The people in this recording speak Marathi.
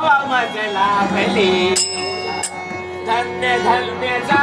मजला भली धन्य धन्य जा